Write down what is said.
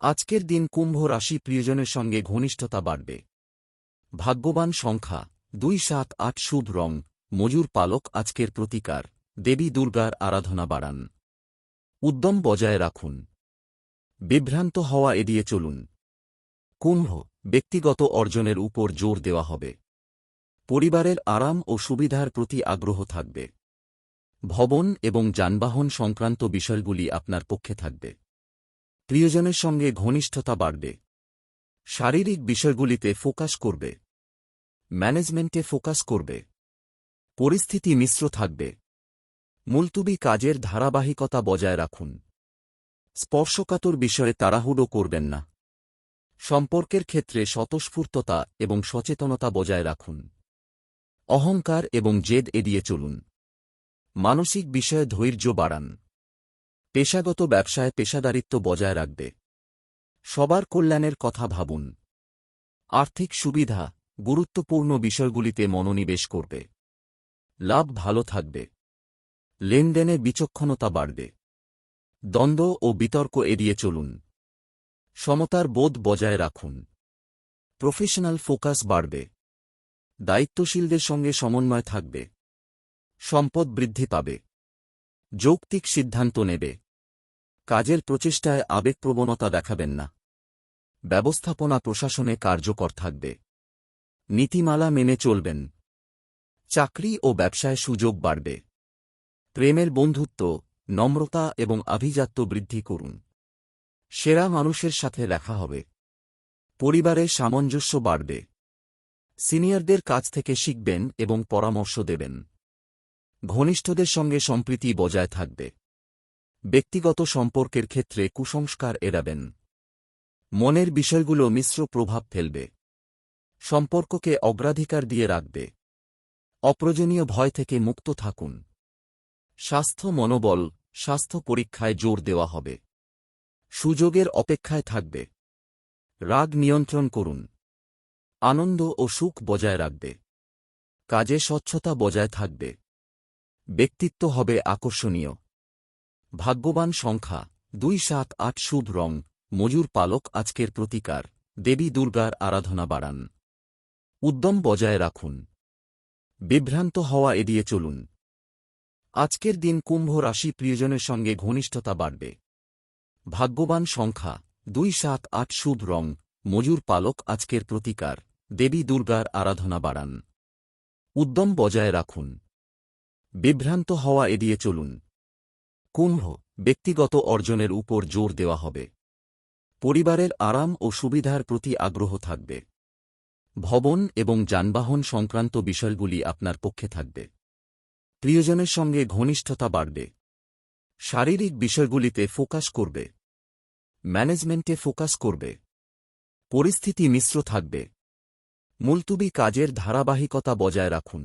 আজকের দিন কুম্ভ রাশি প্রিয়জনের সঙ্গে ঘনিষ্ঠতা বাড়বে। ভাগ্যবান সংখ্যা, দুই সাত আট শুভ রং মজুর পালক আজকের প্রতিকার, দেবী দুর্গার আরাধনা বাড়ান। উদ্যম বজায় রাখুন। বিভ্রান্ত হওয়া এড়িয়ে চলুন। কুম্ভ, ব্যক্তিগত অর্জনের উপর জোর দেওয়া হবে। পরিবারের আরাম ও সুবিধার প্রতি আগ্রহ থাকবে। ভবন এবং যানবাহন সংক্রান্ত বিষয়গুলি আপনার পক্ষে থাকবে। প্রিয়জনের সঙ্গে ঘনিষ্ঠতা বাড়বে। শারীরিক বিষয়গুলিতে ফোকাস করবে। ম্যানেজমেন্টে ফোকাস করবে। পরিস্থিতি মিশ্র থাকবে। মুলতুবি কাজের ধারাবাহিকতা বজায় রাখুন। স্পর্শকাতর বিষয়ে তাড়াহুড়ো করবেন না। সম্পর্কের ক্ষেত্রে স্বতঃস্ফূর্ততা এবং সচেতনতা বজায় রাখুন। অহংকার এবং জেদ এড়িয়ে চলুন। মানসিক বিষয়ে ধৈর্য বাড়ান। পেশাগত ব্যবসায় পেশাদারিত্ব বজায় রাখবে। সবার কল্যাণের কথা ভাবুন। আর্থিক সুবিধা গুরুত্বপূর্ণ বিষয়গুলিতে মনোনিবেশ করবে। লাভ ভালো থাকবে। লেনদেনে বিচক্ষণতা বাড়বে। দ্বন্দ্ব ও বিতর্ক এড়িয়ে চলুন। সমতার বোধ বজায় রাখুন। প্রফেশনাল ফোকাস বাড়বে। দায়িত্বশীলদের সঙ্গে সমন্বয় থাকবে। সম্পদ বৃদ্ধি পাবে। যৌক্তিক সিদ্ধান্ত নেবে। কাজের প্রচেষ্টায় আবেগপ্রবণতা দেখাবেন না। ব্যবস্থাপনা প্রশাসনে কার্যকর থাকবে। নীতিমালা মেনে চলবেন। চাকরি ও ব্যবসায় সুযোগ বাড়বে। প্রেমের বন্ধুত্ব, নম্রতা এবং আভিজাত্য বৃদ্ধি করুন। সেরা মানুষের সাথে দেখা হবে। পরিবারে সামঞ্জস্য বাড়বে। সিনিয়রদের কাছ থেকে শিখবেন এবং পরামর্শ দেবেন। ঘনিষ্ঠদের সঙ্গে সম্প্রীতি বজায় থাকবে। ব্যক্তিগত সম্পর্কের ক্ষেত্রে কুসংস্কার এড়াবেন। মনের বিষয়গুলো মিশ্র প্রভাব ফেলবে। সম্পর্ককে অগ্রাধিকার দিয়ে রাখবে। অপ্রয়োজনীয় ভয় থেকে মুক্ত থাকুন। স্বাস্থ্য মনোবল, স্বাস্থ্য পরীক্ষায় জোর দেওয়া হবে। সুযোগের অপেক্ষায় থাকবে। রাগ নিয়ন্ত্রণ করুন। আনন্দ ও সুখ বজায় রাখবে। কাজে স্বচ্ছতা বজায় থাকবে। ব্যক্তিত্ব হবে আকর্ষণীয়। ভাগ্যবান সংখ্যা। দুই সাত আট শুভ রং। মজুর পালক আজকের প্রতিকার। দেবী দুর্গার আরাধনা বাড়ান। উদ্যম বজায় রাখুন। বিভ্রান্ত হওয়া এড়িয়ে চলুন। আজকের দিন কুম্ভ রাশি প্রিয়জনের সঙ্গে ঘনিষ্ঠতা বাড়বে। ভাগ্যবান সংখ্যা। দুই সাত আট শুভ রং। মজুর পালক আজকের প্রতিকার। দেবী দুর্গার আরাধনা বাড়ান। উদ্যম বজায় রাখুন। বিভ্রান্ত হওয়া এড়িয়ে চলুন। কুম্ভ ব্যক্তিগত অর্জনের উপর জোর দেওয়া হবে। পরিবারের আরাম ও সুবিধার প্রতি আগ্রহ থাকবে। ভবন এবং যানবাহন সংক্রান্ত বিষয়গুলি আপনার পক্ষে থাকবে। প্রিয়জনের সঙ্গে ঘনিষ্ঠতা বাড়বে। শারীরিক বিষয়গুলিতে ফোকাস করবে। ম্যানেজমেন্টে ফোকাস করবে। পরিস্থিতি মিশ্র থাকবে। মুলতুবি কাজের ধারাবাহিকতা বজায় রাখুন।